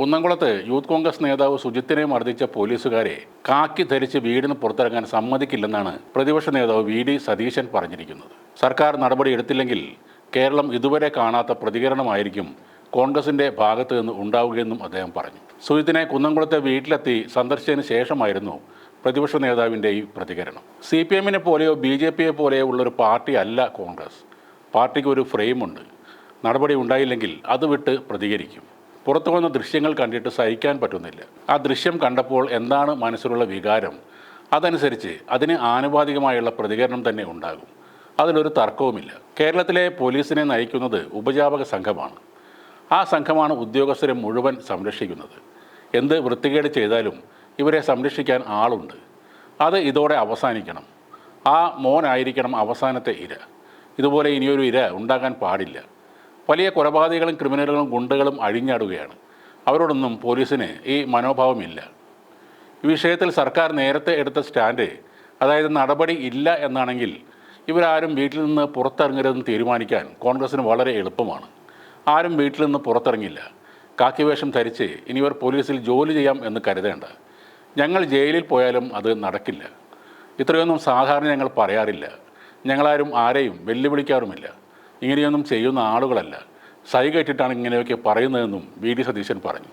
കുന്നംകുളത്ത് യൂത്ത് കോൺഗ്രസ് നേതാവ് സുജിത്തിനെ മർദ്ദിച്ച പോലീസുകാരെ കാക്കി ധരിച്ച് വീടിന് പുറത്തിറങ്ങാൻ സമ്മതിക്കില്ലെന്നാണ് പ്രതിപക്ഷ നേതാവ് വി ഡി സതീശൻ പറഞ്ഞിരിക്കുന്നത്. സർക്കാർ നടപടി എടുത്തില്ലെങ്കിൽ കേരളം ഇതുവരെ കാണാത്ത പ്രതികരണമായിരിക്കും കോൺഗ്രസിന്റെ ഭാഗത്തു നിന്ന് ഉണ്ടാവുകയെന്നും അദ്ദേഹം പറഞ്ഞു. സുജിത്തിനെ കുന്നംകുളത്തെ വീട്ടിലെത്തി സന്ദർശിച്ചതിന് ശേഷമായിരുന്നു പ്രതിപക്ഷ നേതാവിന്റെ ഈ പ്രതികരണം. സി പി എമ്മിനെ പോലെയോ ബി ജെ പിയെ പോലെയോ ഉള്ളൊരു പാർട്ടി അല്ല കോൺഗ്രസ്. പാർട്ടിക്ക് ഒരു ഫ്രെയിമുണ്ട്. നടപടി ഉണ്ടായില്ലെങ്കിൽ അത് വിട്ട് പ്രതികരിക്കും. പുറത്തു വന്ന ദൃശ്യങ്ങൾ കണ്ടിട്ട് സഹിക്കാൻ പറ്റുന്നില്ല. ആ ദൃശ്യം കണ്ടപ്പോൾ എന്താണ് മനസ്സിലുള്ള വികാരം? അതനുസരിച്ച് അതിന് ആനുപാതികമായുള്ള പ്രതികരണം തന്നെ ഉണ്ടാകും. അതിലൊരു തർക്കവുമില്ല. കേരളത്തിലെ പോലീസിനെ നയിക്കുന്നത് ഉപജാപക സംഘമാണ്. ആ സംഘമാണ് ഉദ്യോഗസ്ഥരെ മുഴുവൻ സംരക്ഷിക്കുന്നത്. എന്ത് വൃത്തികേട് ചെയ്താലും ഇവരെ സംരക്ഷിക്കാൻ ആളുണ്ട്. അത് ഇതോടെ അവസാനിക്കണം. ആ മോനായിരിക്കണം അവസാനത്തെ ഇര. ഇതുപോലെ ഇനിയൊരു ഇര ഉണ്ടാകാൻ പാടില്ല. വലിയ കൊലപാതകങ്ങളും ക്രിമിനലുകളും ഗുണ്ടകളും അഴിഞ്ഞാടുകയാണ്. അവരോടൊന്നും പോലീസിന് ഈ മനോഭാവമില്ല. ഈ വിഷയത്തിൽ സർക്കാർ നേരത്തെ എടുത്ത സ്റ്റാൻഡ് അതായത് നടപടി ഇല്ല എന്നാണെങ്കിൽ ഇവരാരും വീട്ടിൽ നിന്ന് പുറത്തിറങ്ങരുതെന്ന് തീരുമാനിക്കാൻ കോൺഗ്രസ്സിന് വളരെ എളുപ്പമാണ്. ആരും വീട്ടിൽ നിന്ന് പുറത്തിറങ്ങില്ല. കാക്കി വേഷം ധരിച്ച് ഇനിവർ പോലീസിൽ ജോലി ചെയ്യാം എന്ന് കരുതേണ്ട. ഞങ്ങൾ ജയിലിൽ പോയാലും അത് നടക്കില്ല. ഇത്രയൊന്നും സാധാരണ ഞങ്ങൾ പറയാറില്ല. ഞങ്ങളാരും ആരെയും വെല്ലുവിളിക്കാറുമില്ല. ഇങ്ങനെയൊന്നും ചെയ്യുന്ന ആളുകളല്ല. സൈ കെട്ടിട്ടാണ് ഇങ്ങനെയൊക്കെ പറയുന്നതെന്നും വി ഡി സതീശൻ പറഞ്ഞു.